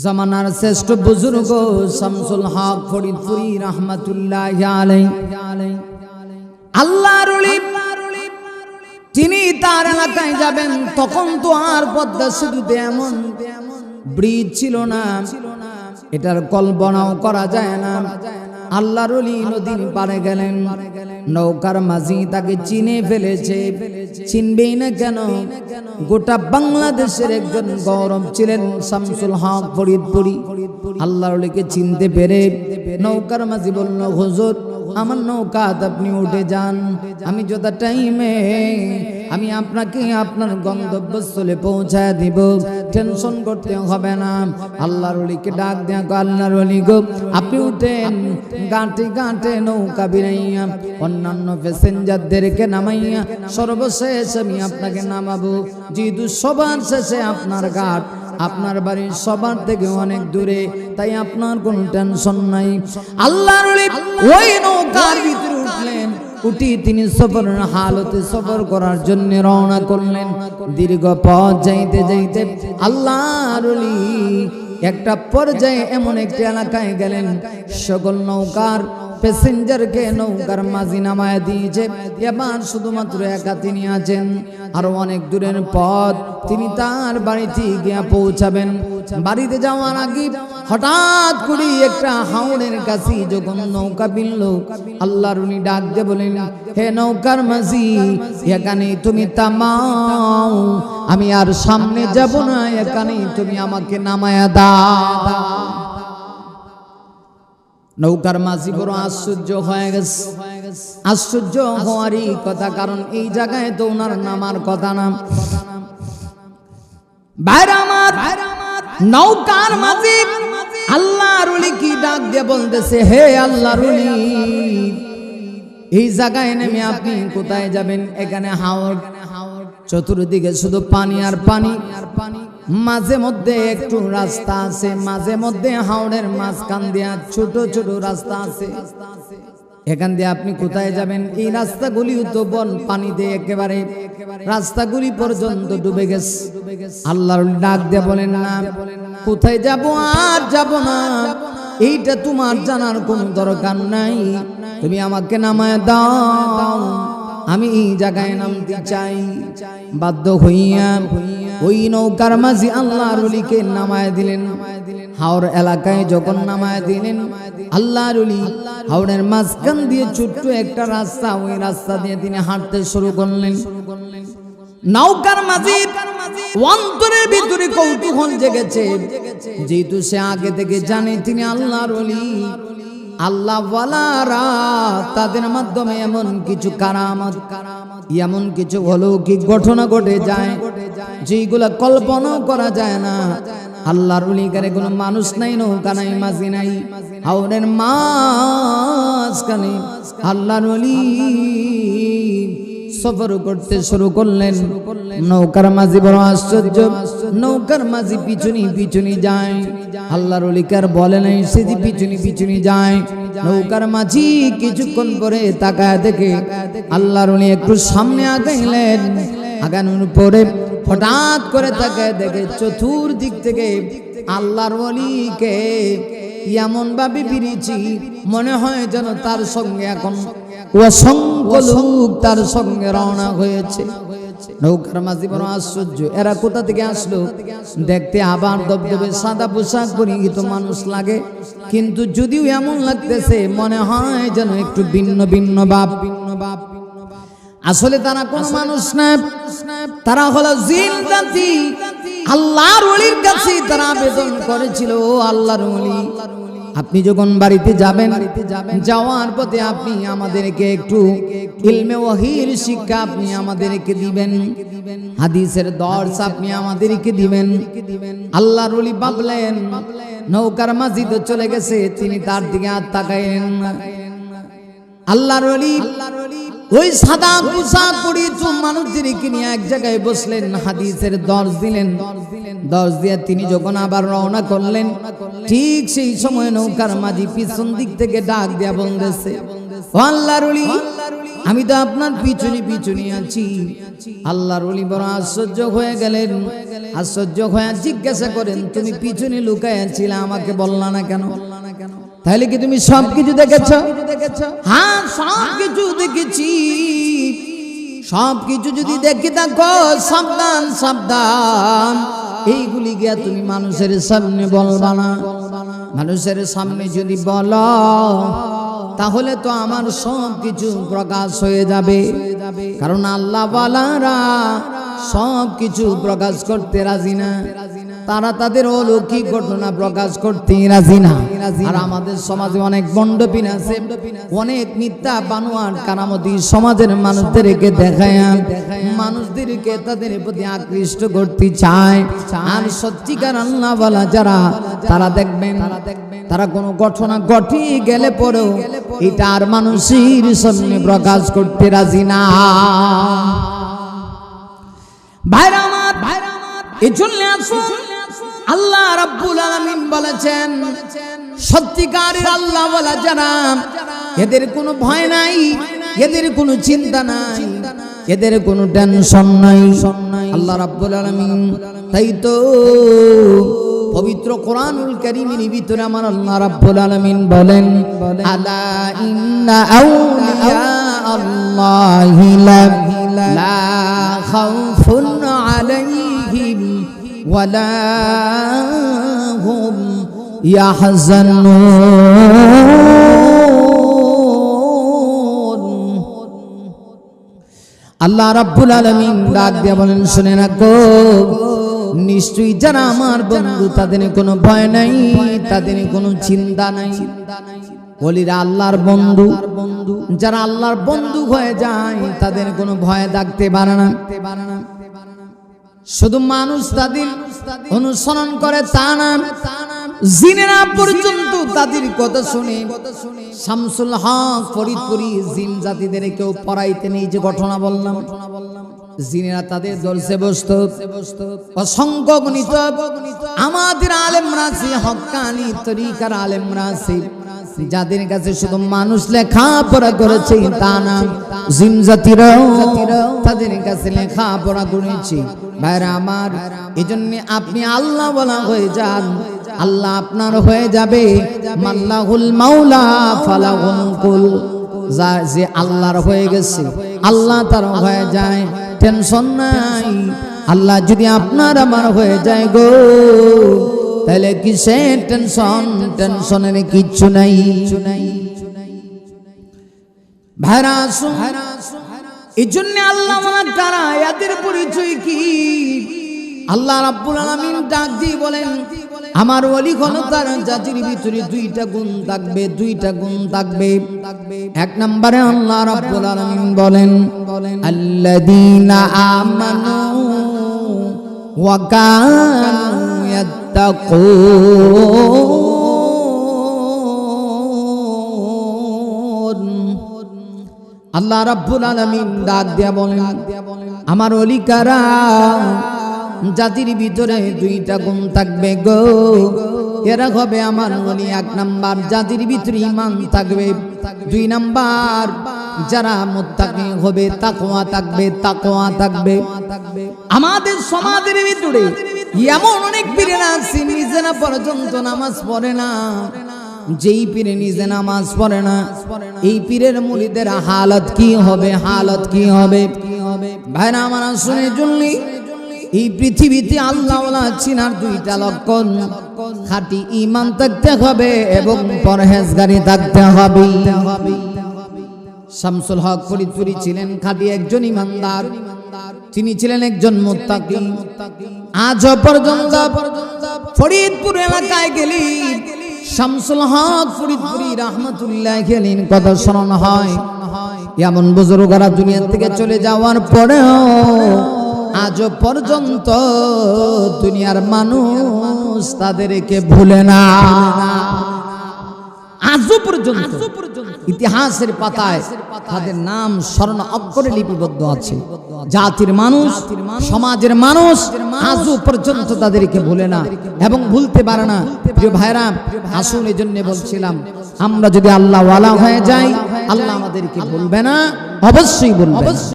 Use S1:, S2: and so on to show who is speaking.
S1: জামানার শ্রেষ্ঠ বুজুর্গ শামসুল হক ফরিদপুরি রহমাতুল্লাহ আলাই আল্লাহর তিনি তার এলাকায় যাবেন, তখন তো আর পদ্মা সেতুতে এমন ব্রিজ ছিল না। এটার কল্পনাও করা যায় না। আল্লাহর ওলি নদীর পারে গেলেন। নৌকার মাঝি তাকে চিনে ফেলেছে। চিনবেই না কেন? গোটা বাংলাদেশের একজন গৌরব ছিলেন শামসুল হক ফরিদপুরি। আল্লাহর চিনতে পেরে নৌকার মাঝি বলল, হুজুর আমার নৌকাত আপনি উঠে যান। আমি যত টাইমে আমি আপনাকে আপনার গন্তব্যস্থলে পৌঁছায় দিব। টেনশন করতে হবে না। আল্লাহর অলিকে ডাক দেয়া আল্লাহর অলি গো, আপনি উঠেন। গাঁটে গাঁটে নৌকা বিরাইয়া, অন্যান্য প্যাসেঞ্জারদেরকে নামাইয়া, সর্বশেষ আমি আপনাকে নামাবো। যেহেতু সবার শেষে আপনার ঘাট আপনার বাড়ির সবার থেকে অনেক দূরে, তাই আপনার কোনো টেনশন নাই। আল্লাহর নৌকার ভিতরে উঠলেন উঠি তিনি সফর হালতে সফর করার জন্য রওনা করলেন। দীর্ঘ পথ যাইতে যাইতে আল্লাহর একটা পর্যায়ে এমন একটি এলাকায় গেলেন। সকল নৌকার প্যাসেঞ্জারকে নৌকার মাঝি নামায় দিয়েছে। এবার শুধুমাত্র একা তিনি আছেন। আরও অনেক দূরের পথ তিনি তার বাড়িতে গিয়া পৌঁছাবেন। বাড়িতে যাওয়ার আগে হঠাৎ করে একটা হাওড়ের কাছে যখন নৌকা বিনল আল্লাহর উনি ডাক দিয়ে বলেন হে নৌকার মাঝি, এখানে তুমি তামাও আমি আর সামনে যাব না, এখানে তুমি আমাকে নামায়া দাও। নৌকার মাঝি বড় আশ্চর্য হয়ে গেছে। আশ্চর্য হওয়ারই কথা, কারণ এই জায়গায় তো ওনার নামার কথা না। বাইরে আমার, নৌকার মাঝি আল্লাহ রুলি কি ডাক দিয়ে বলতেছে, হে আল্লাহ রুলি এই জায়গায় নেমে আপনি কোথায় যাবেন? এখানে হাওড় চতুর্দিকে শুধু পানি আর পানি। আর পানি মাঝে মধ্যে একটু রাস্তা আছে, মাঝে মধ্যে হাওড়ের মাঝখান দিয়া ছোট ছোট রাস্তা আছে। এখান দিয়ে আপনি কোথায় যাবেন? এই রাস্তাগুলি তো বন পানিতে একেবারে। রাস্তাগুলি পর্যন্ত ডুবে গেছে। আল্লাহর ডাক দিয়ে বলেন, না, কোথায় যাব আর যাব না। এইটা তোমার জানার কোনো দরকার নাই। তুমি আমাকে নামায় দাও। আমি এই জায়গায় নামতে চাই। বাধ্য হইয়া ওই নৌকার মাঝি আল্লাহর অলিকে নামায় দিলেন। হাওড় এলাকায় যখন নামায় দিলেন আল্লাহর অলি হাওড়ের মাঝখান দিয়ে ছোট্ট একটা রাস্তা ওই রাস্তা দিয়ে তিনি হাঁটতে শুরু করলেন। নৌকার মাঝি অন্তরের ভিতরে কৌতূহল জেগেছে। যেহেতু সে আগে থেকে জানে তিনি আল্লাহর অলি আল্লাহ তাদের মাধ্যমে এমন কিছু কারামত, এমন কিছু অলৌকিক ঘটনা ঘটে যায় যেগুলো কল্পনাও করা যায় না। আল্লাহর উলিকারে কোনো মানুষ নাই, নৌকা নাই, মাঝি নাই হাওড়ের মাঝখানে আল্লাহর সফর করতে শুরু করলেন। নৌকার মাঝি বড় আশ্চর্য। নৌকার মাঝি পিছনি পিছনি যায়। আল্লাহর অলিকার বলে নাই সেদি পিছনি পিছনি যায়। নৌকার মাঝি কিছুক্ষণ পরে তাকায় দেখে আল্লাহর উনি একটু সামনে আগাইলেন। আগানোর পরে হঠাৎ করে তাকায় দেখে চতুর্দিক থেকে আল্লাহর অলিকে এমন ভাবে ফিরেছি, মনে হয় যেন তার সঙ্গে এখন অসংখ্য লোক তার সঙ্গে রওনা হয়েছে। নৌকার মাঝি বড় আশ্চর্য। এরা কোথা থেকে আসলো? দেখতে আবার দবদবে সাদা পোশাক পরিহিত মানুষ লাগে। কিন্তু যদিও এমন লাগতেছে মনে হয় যেন একটু ভিন্ন ভিন্ন ভাব। ভিন্ন ভাব আসলে তারা কোন মানুষ না তারা হলো জিন জাতি আল্লাহর ওলির কাছে তারা আবেদন করেছিল ও আল্লাহর ওলি। আপনি যখন বাড়িতে যাবেন, যাওয়ার পথে আপনি আমাদেরকে একটু ইলমে ওয়াহির শিক্ষা আপনি আমাদেরকে দিবেন, হাদিসের দর্শ আপনি আমাদেরকে দিবেন। আল্লাহ রুলি ভাবলেন, নৌকার মাঝি তো চলে গেছে, তিনি তার দিকে আর তাকাইলেন। আল্লাহর ওলি ওই সাদা পোশাক পরিত মানুষদেরকে নিয়ে এক জায়গায় বসলেন, হাদিসের দর্শ দিলেন। দর্শ দিয়ে তিনি যখন আবার রওনা করলেন, ঠিক সেই সময় নৌকার মাঝি পিছন দিক থেকে ডাক দেয়া বলতেছে, ও আল্লাহর ওলি, আমি তো আপনার পিছনে পিছনে আছি। আল্লাহর অলি বড় আশ্চর্য হয়ে গেলেন। আশ্চর্য হয়ে জিজ্ঞাসা করেন, তুমি পিছনে লুকায় ছিলে, আমাকে বললা না কেন? তাহলে কি তুমি সব কিছু দেখেছ? হ্যাঁ সব কিছু দেখেছি। সব কিছু যদি দেখে থাকো সাবধান সাবধান। এইগুলি গিয়া তুমি মানুষের সামনে বলবা না। মানুষের সামনে যদি বল তাহলে তো আমার সব কিছু প্রকাশ হয়ে যাবে। কারণ আল্লাহ বালারা সব কিছু প্রকাশ করতে রাজি না। তারা তাদের অলৌকিক ঘটনা প্রকাশ করতে রাজি না। আর আমাদের সমাজে অনেক বন্ডপিন আছে, অনেক মিথ্যা বানোয়ার কারামতি সমাজের মানুষদেরকে দেখায়। মানুষদেরকে তাদের প্রতি আকৃষ্ট করতে চায়। আর সত্যিকার আল্লাহ বলা যারা, তারা দেখবেন, তারা কোনো ঘটনা ঘটি গেলে পরেও এটা আর মানুষের সামনে প্রকাশ করতে রাজি না। ভাইরা আমার, ভাইরা এই জন্য আসুন আল্লাহ রাব্বুল আলামিন বলেছেন, সত্যিকারের আল্লাহ বলা যারা এদের কোনো ভয় নাই, এদের কোনো চিন্তা নাই, এদের কোনো টেনশন নাই। আল্লাহ রাব্বুল আলামিন, তাই তো পবিত্র কোরআনুল কারীমের ভিতরে আমার আল্লাহ রাব্বুল আলামিন বলেন, আলা ইন্না আউলিয়া আল্লাহি লা খাউফুন আলাইহিম ওয়ালা হুম ইয়াহজানুন আল্লাহ রাব্বুল আলামিন ডাক দিয়ে বলেন, শুনে রাখো, নিশ্চয়ই যারা আমার বন্ধু, তাদের কোনো ভয় নাই, তাদের কোনো চিন্তা নাই। বলিরা, আল্লাহর বন্ধু, যারা আল্লাহর বন্ধু হয়ে যায়, তাদের কোনো ভয় থাকতে পারে না। শুধু মানুষ তাদের অনুসরণ করে তা না, জিনেরা পর্যন্ত তাদের কথা শুনে। শামসুল হক ফরিদপুরি জিন জাতিদের কেউ পড়াইতে নেই যে ঘটনা বললাম। জিনেরা তাদের দর্শে বসত। অসংখ্য গণিত। আমাদের আলেমরা আছে হক্কানি তরিকার আলেমরা আছে। যাদের কাছে শুধু মানুষ লেখাপড়া করেছে, তা না জিন জাতিরাও তাদের কাছে লেখাপড়া করেছে। ভাইরা আমার এই জন্য আপনি আল্লাহ বলা হয়ে যান। আল্লাহ আপনার হয়ে যাবে। মাল্লাহুল মাওলা ফালাহুল কুল। যা যে আল্লাহর হয়ে গেছে, আল্লাহ তার হয়ে যায়। টেনশন নাই। আল্লাহ যদি আপনার আমার হয়ে যায় গো। তাহলে কিসের টেনশন টেনশনের কিচ্ছু নাই। ভাইরা আসুন। এই জন্য আল্লাহ কারা এদের পরিচয় কি? আল্লাহ রাব্বুল আলামিন ডাক দিয়ে বলেন, আমার ওলি হলো তার জাতির ভিতরে দুইটা গুণ থাকবে, দুইটা গুণ থাকবে। এক নম্বরে আল্লাহ রাব্বুল আলামিন বলেন, আল্লাযীনা আমানু ওয়া কানু আল্লাহ রাব্বুল আলামিন ডাক দিয়া বলেন, আমার অলিকারা, জাতির ভিতরে দুইটা গুণ থাকবে গো। এরা হবে আমার অলি, এক নাম্বার জাতির ভিতরে ইমান থাকবে, দুই নাম্বার যারা মুত্তাকি হবে, তাকওয়া থাকবে তাকোয়া থাকবে। আমাদের সমাজের ভিতরে এমন অনেক পীরেরা আছে নিজেরা পর্যন্ত নামাজ পড়ে না। যেই পীরে নিজে নামাজ পড়ে না, এই পীরের মুড়িদের হালত কি হবে, হালত কি হবে? ভাইরা আমার শুনে জুনলি, এই পৃথিবীতে আল্লাহ চিনার দুইটা লক্ষণ। খাঁটি ইমান থাকতে হবে এবং পরহেজগারি থাকতে হবে। শামসুল হক ফরিদপুরি ছিলেন খাঁটি একজন ইমানদার তিনি ছিলেন একজন মুত্তাকি। আজ পর্যন্ত ফরিদপুর এলাকায় গেলি। শামসুল হক ফরিদপুরি রহমতুল্লাহ গেলেন কথা স্মরণ হয়। এমন বুজুর্গরা দুনিয়া থেকে চলে যাওয়ার পরেও আজ পর্যন্ত দুনিয়ার মানুষ তাদেরকে ভুলে না। আজও পর্যন্ত ইতিহাসের পাতায় তাদের নাম স্মরণ অক্ষরে লিপিবদ্ধ আছে। জাতির মানুষ সমাজের মানুষ আজও পর্যন্ত তাদেরকে ভুলে না এবং ভুলতে পারে না। প্রিয় ভাইরা আসুন এই জন্য বলছিলাম আমরা যদি আল্লাহ ওয়ালা হয়ে যাই আল্লাহ আমাদেরকে বলবে না অবশ্যই বলবে অবশ্যই